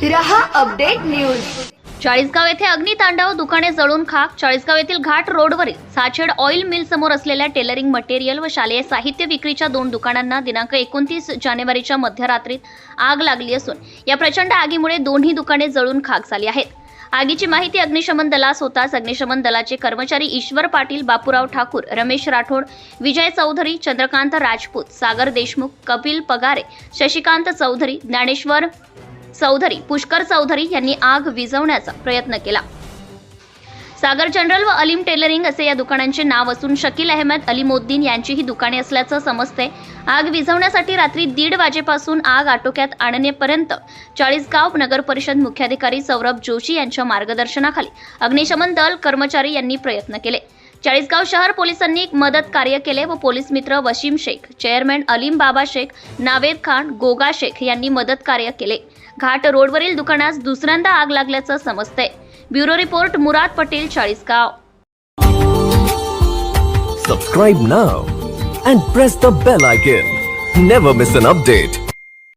Update news. Chalisgaon येथे अग्नितांडव दुकाने जळून खाक. चाळीसगाव येथील घाट रोडवरील साचेड ऑइल मिल समोर असलेल्या टेलरिंग मटेरियल व शालेय साहित्य विक्रीच्या दोन दुकानांना दिनांक एकोणतीस जानेवारीच्या मध्यरात्रीत आग लागली असून या प्रचंड आगीमुळे दोन्ही दुकाने जळून खाक झाली आहेत. आगीची माहिती अग्निशमन दलास होताच अग्निशमन दलाचे कर्मचारी ईश्वर पाटील बापूराव ठाकूर रमेश राठोड विजय चौधरी चंद्रकांत राजपूत सागर देशमुख कपिल पगारे शशिकांत चौधरी ज्ञानेश्वर चौधरी पुष्कर चौधरी यांनी आग विझवण्याचा प्रयत्न केला. सागर जनरल व अलीम टेलरिंग असे या दुकानांचे नाव असून शकील अहमद अलीमोद्दीन यांची ही दुकाने असल्याचं समजते. आग विझवण्यासाठी रात्री दीड वाजेपासून आग आटोक्यात आणण्यापर्यंत चाळीसगाव नगर परिषद मुख्याधिकारी सौरभ जोशी यांच्या मार्गदर्शनाखाली अग्निशमन दल कर्मचारी यांनी प्रयत्न केले. चाळीसगाव शहर पोलिसांनी मदत कार्य केले व पोलीस मित्र वशीम शेख चेअरमॅन अलीम बाबा शेख नावेद खान गोगा शेख यांनी मदत कार्य केले. घाट रोडवरील दुकानास दुसऱ्यांदा आग लागल्याचं समजतंय. Bureau report Murad Patel Chalisgaon. Subscribe now and press the bell icon never miss an update